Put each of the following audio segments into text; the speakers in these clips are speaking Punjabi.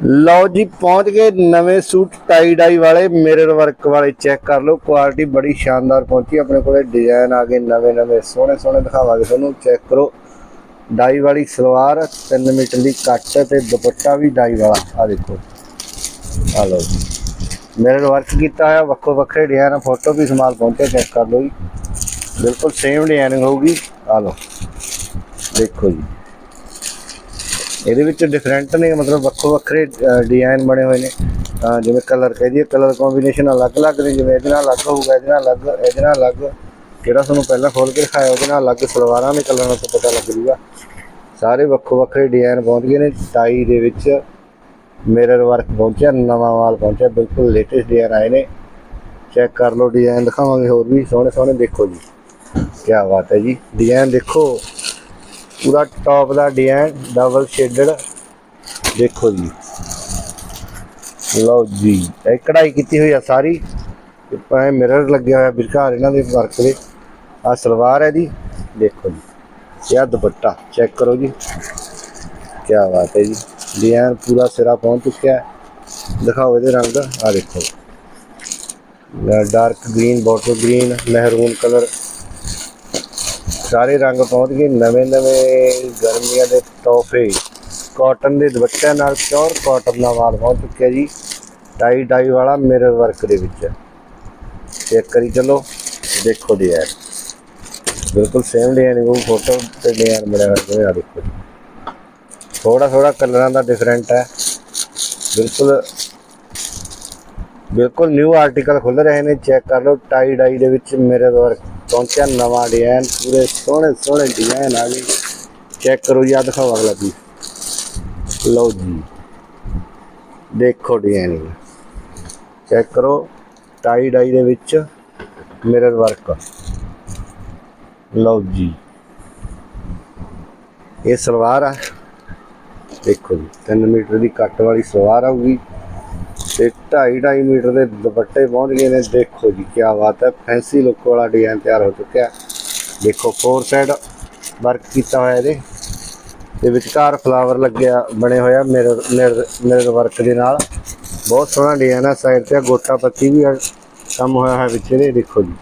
ਲਓ ਜੀ, ਪਹੁੰਚ ਗਏ ਨਵੇਂ ਸੂਟ ਟਾਈ ਡਾਈ ਵਾਲੇ ਮਿਰਰ ਵਰਕ ਵਾਲੇ ਚੈੱਕ ਕਰ ਲਓ ਕੁਆਲਿਟੀ ਬੜੀ ਸ਼ਾਨਦਾਰ ਪਹੁੰਚੀ, ਆਪਣੇ ਕੋਲੇ ਡਿਜ਼ਾਈਨ ਆ ਗਏ ਨਵੇਂ ਨਵੇਂ, ਸੋਹਣੇ ਸੋਹਣੇ, ਦਿਖਾਵਾਂਗੇ ਤੁਹਾਨੂੰ ਚੈੱਕ ਕਰੋ ਡਾਈ ਵਾਲੀ ਸਲਵਾਰ 3 ਮੀਟਰ ਦੀ ਕੱਟ ਤੇ ਦੁਪੱਟਾ ਵੀ ਡਾਈ ਵਾਲਾ ਆ ਦੇਖੋ ਆ ਲਓ ਜੀ ਮਿਰਰ ਵਰਕ ਕੀਤਾ ਹੋਇਆ, ਵੱਖੋ ਵੱਖਰੇ ਡਿਜ਼ਾਈਨ ਫੋਟੋ ਵੀ ਸਮਾਲ ਪਹੁੰਚੇ ਚੈੱਕ ਕਰ ਲਓ ਜੀ, ਬਿਲਕੁਲ ਸੇਮ ਡਿਜ਼ਾਈਨਿੰਗ ਹੋਊਗੀ ਆ ਲਓ, ਦੇਖੋ ਜੀ। ਇਹਦੇ ਵਿੱਚ ਡਿਫਰੈਂਟ ਨੇ, ਮਤਲਬ ਵੱਖੋ ਵੱਖਰੇ ਡਿਜ਼ਾਈਨ ਬਣੇ ਹੋਏ ਨੇ। ਜਿਵੇਂ ਕਲਰ ਕਹਿ ਦਈਏ ਕਲਰ ਕੰਬੀਨੇਸ਼ਨ ਅਲੱਗ-ਅਲੱਗ ਨੇ, ਜਿਵੇਂ ਇਹਦੇ ਨਾਲ ਅਲੱਗ ਹੋਊਗਾ, ਇਹਦੇ ਨਾਲ ਅਲੱਗ, ਇਹਦੇ ਨਾਲ ਅਲੱਗ। ਜਿਹੜਾ ਤੁਹਾਨੂੰ ਪਹਿਲਾਂ ਖੋਲ ਕੇ ਦਿਖਾਇਆ, ਉਹਦੇ ਨਾਲ ਅਲੱਗ ਸਲਵਾਰਾਂ ਦੇ ਕਲਰਾਂ ਤੋਂ ਪਤਾ ਲੱਗ ਜੂਗਾ। ਸਾਰੇ ਵੱਖੋ ਵੱਖਰੇ ਡਿਜ਼ਾਈਨ ਪਹੁੰਚ ਗਏ ਨੇ। ਟਾਈ ਦੇ ਵਿੱਚ ਮਿਰਰ ਵਰਕ ਪਹੁੰਚਿਆ, ਨਵਾਂ ਮਾਲ ਪਹੁੰਚਿਆ, ਬਿਲਕੁਲ ਲੇਟੈਸਟ ਡਿਜ਼ਾਈਨ ਆਏ ਨੇ। ਚੈੱਕ ਕਰ ਲਓ ਡਿਜ਼ਾਈਨ ਦਿਖਾਵਾਂਗੇ ਹੋਰ ਵੀ। ਸੋਹਣੇ ਸੋਹਣੇ ਦੇਖੋ ਜੀ। ਕੀ ਬਾਤ ਹੈ ਜੀ। ਡਿਜ਼ਾਈਨ ਦੇਖੋ। ਪੂਰਾ ਟੌਪ ਦਾ ਡਿਜ਼ਾਈਨ ਡਬਲ ਸ਼ੇਡਡ ਦੇਖੋ ਜੀ। ਲਓ ਜੀ, ਇਹ ਕਢਾਈ ਕੀਤੀ ਹੋਈ ਆ ਸਾਰੀ। ਪਾਏ ਮਿਰਰ ਲੱਗਿਆ ਹੋਇਆ ਬਿਲਕੁਲ ਇਹਨਾਂ ਦੇ ਵਰਕ ਦੇ। ਆ ਸਲਵਾਰ ਹੈ ਦੀ ਦੇਖੋ ਜੀ, ਇਹ ਦੁਪੱਟਾ। ਚੈੱਕ ਕਰੋ ਜੀ। ਕੀ ਬਾਤ ਹੈ ਜੀ। ਡਿਜ਼ਾਈਨ ਪੂਰਾ ਸਿਰਾ ਪਹੁੰਚ ਚੁੱਕਿਆ ਹੈ। ਦਿਖਾਓ ਇਹਦੇ ਰੰਗ ਆ ਦੇਖੋ। ਡਾਰਕ ਗ੍ਰੀਨ ਬੋਟਲ ਗ੍ਰੀਨ ਮਹਿਰੂਨ ਕਲਰ ਸਾਰੇ ਰੰਗ ਪਹੁੰਚ ਗਏ ਨਵੇਂ ਨਵੇਂ ਗਰਮੀਆਂ ਦੇ ਤੋਹਫੇ। ਕਾਟਨ ਦੇ ਦੁਪੱਟਿਆਂ ਨਾਲ ਪਿਓਰ ਕਾਟਨ ਦਾ ਮਾਲ ਪਹੁੰਚ ਚੁੱਕਿਆ ਜੀ। ਟਾਈ ਡਾਈ ਵਾਲਾ ਮਿਰਰ ਵਰਕ ਦੇ ਵਿੱਚ। ਚੈੱਕ ਕਰੀ ਚਲੋ, ਦੇਖੋ ਡਿਜ਼ਾਈਨ ਬਿਲਕੁਲ ਸੇਮ ਡਿਜ਼ਾਈਨ ਉਹ ਫੋਟੋ ਤੇ ਡਿਜ਼ਾਈਨ ਬਣਿਆ ਹੋਇਆ ਜਿਵੇਂ ਆ ਦੇਖੋ ਥੋੜਾ ਥੋੜਾ ਕਲਰਾਂ ਦਾ ਡਿਫਰੈਂਟ ਹੈ। ਬਿਲਕੁਲ ਬਿਲਕੁਲ ਨਿਊ ਆਰਟੀਕਲ ਖੁੱਲ ਰਹੇ ਨੇ ਚੈੱਕ ਕਰ ਲਓ ਟਾਈ ਡਾਈ ਦੇ ਵਿੱਚ ਮਿਰਰ ਵਰਕ ਪਹੁੰਚਿਆ, ਨਵਾਂ ਡਿਜ਼ਾਈਨ ਪੂਰੇ ਸੋਹਣੇ ਸੋਹਣੇ ਡਿਜ਼ਾਈਨ ਆ ਗਏ। ਚੈੱਕ ਕਰੋ ਜੀ ਆ ਦਿਖਾਓ ਅਗਲਾ ਪੀਸ ਲਓ ਜੀ। ਦੇਖੋ ਡਿਜ਼ਾਈਨ ਚੈੱਕ ਕਰੋ ਟਾਈ ਡਾਈ ਦੇ ਵਿੱਚ ਮਿਰਰ ਵਰਕ ਲਓ ਜੀ। ਇਹ ਸਲਵਾਰ ਆ। ਦੇਖੋ ਜੀ 3 ਮੀਟਰ ਦੀ ਕੱਟ ਵਾਲੀ ਸਲਵਾਰ ਆਊਗੀ। ਤੇ 2.5 2.5 ਮੀਟਰ ਦੇ ਦੁਪੱਟੇ ਪਹੁੰਚ ਗਏ ਨੇ। ਦੇਖੋ ਜੀ ਕੀ ਬਾਤ ਹੈ। ਫੈਂਸੀ ਲੁੱਕ ਵਾਲਾ ਡਿਜ਼ਾਈਨ ਤਿਆਰ ਹੋ ਚੁੱਕਿਆ ਦੇਖੋ ਫੋਰ ਸਾਈਡ ਵਰਕ ਕੀਤਾ ਹੋਇਆ ਇਹਦੇ। ਤੇ ਵਿਚਕਾਰ ਫਲਾਵਰ ਲੱਗਿਆ ਬਣੇ ਹੋਇਆ ਮਿਰਰ ਮਿਰਰ ਵਰਕ ਦੇ ਨਾਲ। ਬਹੁਤ ਸੋਹਣਾ ਡਿਜ਼ਾਈਨ ਹੈ ਸਾਈਡ ਤੇ ਗੋਟਾ ਪੱਤੀ ਵੀ ਆ, ਕੰਮ ਹੋਇਆ ਹੈ ਵਿੱਚ ਇਹਦੇ। ਦੇਖੋ ਜੀ।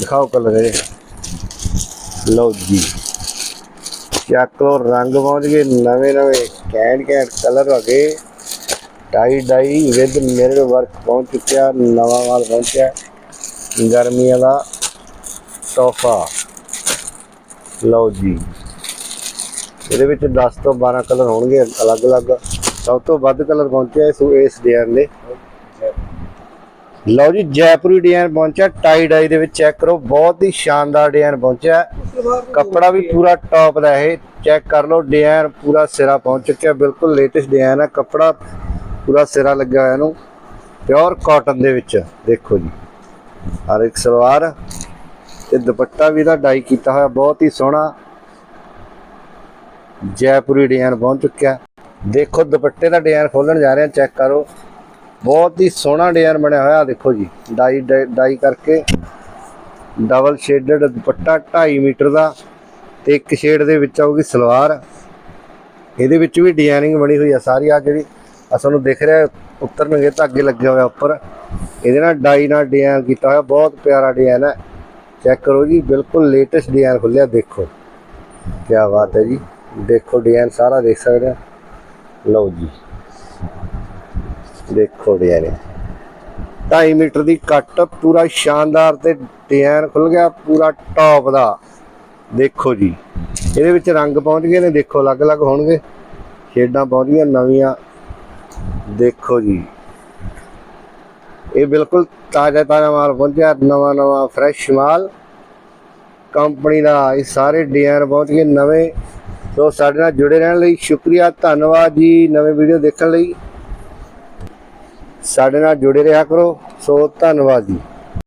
ਦਿਖਾਓ ਕਲਰ ਇਹਦੇ। ਲਓ ਜੀ। ਚੱਕ ਲੋ ਰੰਗ ਪਹੁੰਚ ਗਏ। ਨਵੇਂ ਨਵੇਂ ਕੈਂਟ ਕੈਂਟ ਕਲਰ ਆ ਗਏ। Tie dye with mirror work ਪਹੁੰਚ ਚੁੱਕਿਆ, ਨਵਾਂ ਮਾਲ ਪਹੁੰਚਿਆ। ਗਰਮੀਆਂ ਦਾ ਤੋਹਫਾ। ਲਓ ਜੀ। ਇਹਦੇ ਵਿੱਚ 10 ਤੋਂ 12 ਕਲਰ ਹੋਣਗੇ, ਅਲੱਗ-ਅਲੱਗ। ਸਭ ਤੋਂ ਵੱਧ ਕਲਰ ਪਹੁੰਚਿਆ ਇਸ ਇਸ ਡਿਜ਼ਾਈਨ ਦੇ। ਲਓ ਜੀ, ਜੈਪੁਰੀ ਡਿਜ਼ਾਈਨ ਪਹੁੰਚਿਆ ਟਾਈ ਡਾਈ ਦੇ ਵਿੱਚ ਚੈੱਕ ਕਰੋ। ਬਹੁਤ ਹੀ ਸ਼ਾਨਦਾਰ ਡਿਜ਼ਾਈਨ ਪਹੁੰਚਿਆ। ਕੱਪੜਾ ਵੀ ਪੂਰਾ ਟੌਪ ਦਾ ਇਹ। ਚੈੱਕ ਕਰ ਲਓ, ਡਿਜ਼ਾਈਨ ਪੂਰਾ ਸਿਰਾ ਪਹੁੰਚ ਚੁੱਕਿਆ। ਬਿਲਕੁਲ ਲੇਟੈਸਟ ਡਿਜ਼ਾਈਨ ਹੈ। ਕੱਪੜਾ ਪੂਰਾ ਸਿਰਾ ਲੱਗਿਆ ਹੋਇਆ ਇਹਨੂੰ। ਪਿਓਰ ਕਾਟਨ ਦੇ ਵਿੱਚ। ਦੇਖੋ ਜੀ। ਹਰ ਇੱਕ ਸਲਵਾਰ। ਤੇ ਦੁਪੱਟਾ ਵੀ ਇਹਦਾ ਡਾਈ ਕੀਤਾ ਹੋਇਆ। ਬਹੁਤ ਹੀ ਸੋਹਣਾ। ਜੈਪੁਰੀ ਡਿਜ਼ਾਈਨ ਪਹੁੰਚ ਚੁੱਕਿਆ। ਦੇਖੋ, ਦੁਪੱਟੇ ਦਾ ਡਿਜ਼ਾਈਨ ਖੋਲਣ ਜਾ ਰਹੇ ਹਾਂ। ਚੈੱਕ ਕਰੋ। ਬਹੁਤ ਹੀ ਸੋਹਣਾ ਡਿਜ਼ਾਈਨ ਬਣਿਆ ਹੋਇਆ। ਦੇਖੋ ਜੀ। ਡਾਈ ਡਾਈ ਕਰਕੇ। ਡਬਲ ਸ਼ੇਡਡ ਦੁਪੱਟਾ 2.5 ਮੀਟਰ ਦਾ। ਤੇ ਇੱਕ ਸ਼ੇਡ ਦੇ ਵਿੱਚ ਆਊਗੀ ਸਲਵਾਰ। ਇਹਦੇ ਵਿੱਚ ਵੀ ਡਿਜ਼ਾਈਨਿੰਗ ਬਣੀ ਹੋਈ ਆ ਸਾਰੀ। ਆ ਜਿਹੜੀ ਆ ਤੁਹਾਨੂੰ ਦਿਖ ਰਿਹਾ ਉਤਰਨਗੇ ਤਾਂ ਅੱਗੇ ਲੱਗਿਆ ਹੋਇਆ ਉੱਪਰ। ਇਹਦੇ ਨਾਲ ਡਾਈ ਨਾਲ ਡਿਜ਼ਾਈਨ ਕੀਤਾ ਹੋਇਆ, ਬਹੁਤ ਪਿਆਰਾ ਡਿਜ਼ਾਈਨ ਹੈ। ਚੈੱਕ ਕਰੋ ਜੀ, ਬਿਲਕੁਲ ਲੇਟੈਸਟ ਡਿਜ਼ਾਈਨ ਖੁੱਲਿਆ ਦੇਖੋ। ਕੀ ਬਾਤ ਹੈ ਜੀ। ਦੇਖੋ ਡਿਜ਼ਾਈਨ ਸਾਰਾ ਦੇਖ ਸਕਦੇ ਆ ਲਓ ਜੀ। ਦੇਖੋ ਡਿਜ਼ਾਈਨ 2.5 ਮੀਟਰ ਦੀ ਕੱਟ ਪੂਰਾ ਸ਼ਾਨਦਾਰ ਤੇ ਡਿਜ਼ਾਈਨ ਖੁੱਲ ਗਿਆ, ਪੂਰਾ ਟੌਪ ਦਾ। ਦੇਖੋ ਜੀ। ਇਹਦੇ ਵਿੱਚ ਰੰਗ ਪਹੁੰਚ ਗਏ ਨੇ, ਦੇਖੋ, ਅਲੱਗ-ਅਲੱਗ ਹੋਣਗੇ। ਸ਼ੇਡਾਂ ਪਹੁੰਚ ਗਈਆਂ, ਨਵੀਆਂ ਦੇਖੋ ਜੀ। ਇਹ ਬਿਲਕੁਲ ਤਾਜ਼ਾ ਤਾਜ਼ਾ ਮਾਲ ਪਹੁੰਚਿਆ, ਨਵਾਂ ਨਵਾਂ ਫਰੈਸ਼ ਮਾਲ। ਕੰਪਨੀ ਦਾ ਇਹ ਸਾਰੇ ਡਿਜ਼ਾਈਨ ਪਹੁੰਚ ਗਏ ਨਵੇਂ। ਸੋ ਸਾਡੇ ਨਾਲ ਜੁੜੇ ਰਹਿਣ ਲਈ ਸ਼ੁਕਰੀਆ, ਧੰਨਵਾਦ ਜੀ ਨਵੇਂ ਵੀਡੀਓ ਦੇਖਣ ਲਈ। ਸਾਡੇ ਨਾਲ ਜੁੜੇ ਰਿਹਾ ਕਰੋ। ਸੋ ਧੰਨਵਾਦ ਜੀ।